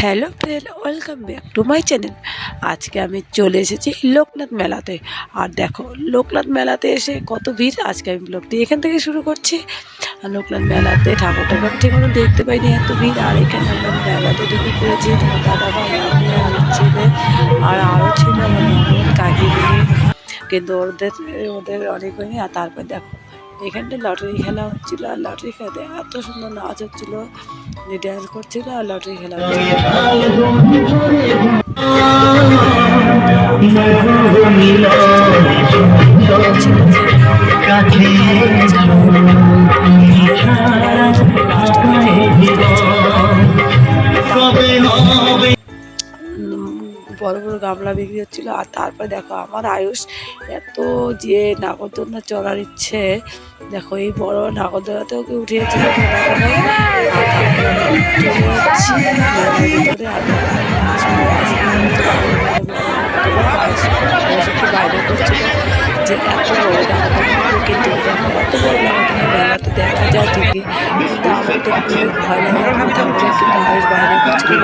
Hello friend, welcome back to my channel. আজকে আমি চলে এসেছি লোকনাথ মেলাতে। আর দেখো, লোকনাথ মেলাতে এসে কত ভিড়। আজকে আমি ব্লগটি এখান থেকে শুরু করছি। আর লোকনাথ মেলাতে ঠাকুর ঠাকুর ঠিক কোনো দেখতে পাইনি এত ভিড়। আর এখানে আমরা মেলাতে ঢুকে পড়েছি। দাদা ভাই ছেলে আর আরও ছিল কাকিমণি। কিন্তু ওদের ওদের অনেক হয়নি। আর তারপর দেখো এখানটা লটারি খেলা হচ্ছিল, আর লটারি খেলাতে এত সুন্দর নাচ হচ্ছিল ড্যান্স করছিল আর লটারি খেলা বড় বড় গামলা বিক্রি হচ্ছিল আর তারপর দেখো আমার আয়ুষ এত যে নাগরদোলনা চড়ার ইচ্ছে দেখো এই বড় নাগরদোলাতে ওকে উঠিয়েছিল বাইরে করছিল যে এত বড় কিন্তু এত বড় ঠিকই কিন্তু আমার তো খুবই ভয় লাগে আমি তারপরে কিন্তু আয়ুষ বাইরে করছিল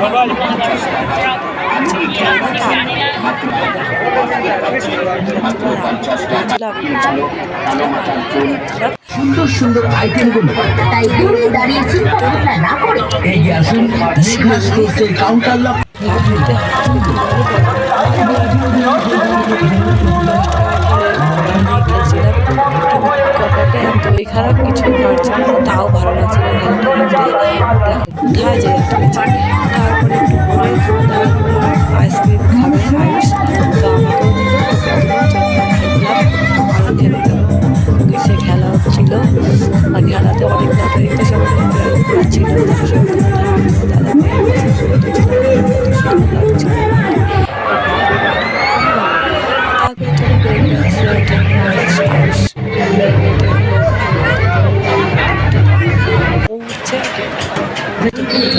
নাগরদোলা সুন্দর সুন্দর আইটেমগুলো তাই দূরে দাঁড়িয়ে চিন্তা ভাবনা না করে। এগিয়ে আসুন স্টোরসের কাউন্টার লক এতই খারাপ কিছু পারছিল না তাও ভালো খেলতে দেখো কোথায় যে তারপরে একটু পরে আইসক্রিম খাবে আয়ুষ তো খেলা হচ্ছিল আর খেলাতে অনেক ছিল।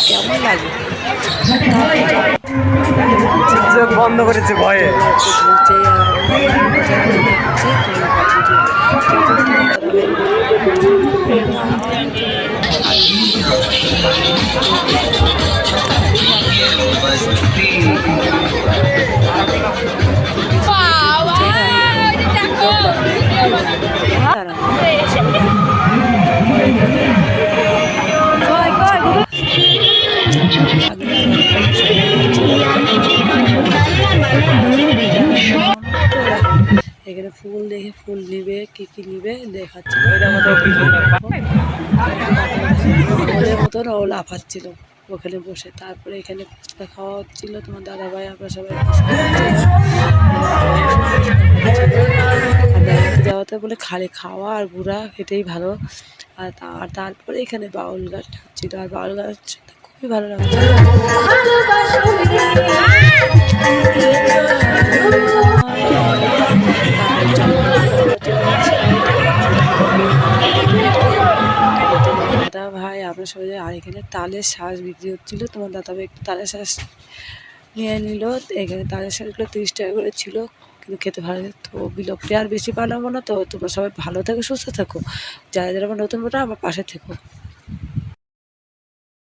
কেমন লাগে বন্ধ করেছে ভয়ে। এখানে ফুল দেখে ফুল নিবে কি কি নিবে দেখাচ্ছিল ওদের মতন ও লাফাচ্ছিল ওখানে বসে তারপরে এখানে ফুচকা খাওয়া হচ্ছিল তোমার দাদা ভাই আমরা সবাই যাওয়াতে বলে খালি খাওয়া আর ঘোরা এটাই ভালো আর আর তারপরে এখানে বাউল গাছ হচ্ছিল আর বাউল গাছ খুবই ভালো লাগছে ভাই হয়ে যায় আর এখানে তালের শ্বাস বিক্রি হচ্ছিল। তোমার দাদা ভাই একটু তালের শ্বাস নিয়ে নিল। এখানে তালের শাঁসগুলো তিরিশ টাকা করে ছিল, কিন্তু খেতে ভালো। তো বিলপটি আর বেশি বানাবো না তো। তোমরা সবাই ভালো থেকো, সুস্থ থাকো। যারা যারা আমার নতুন বোটা আমার পাশে থেকো।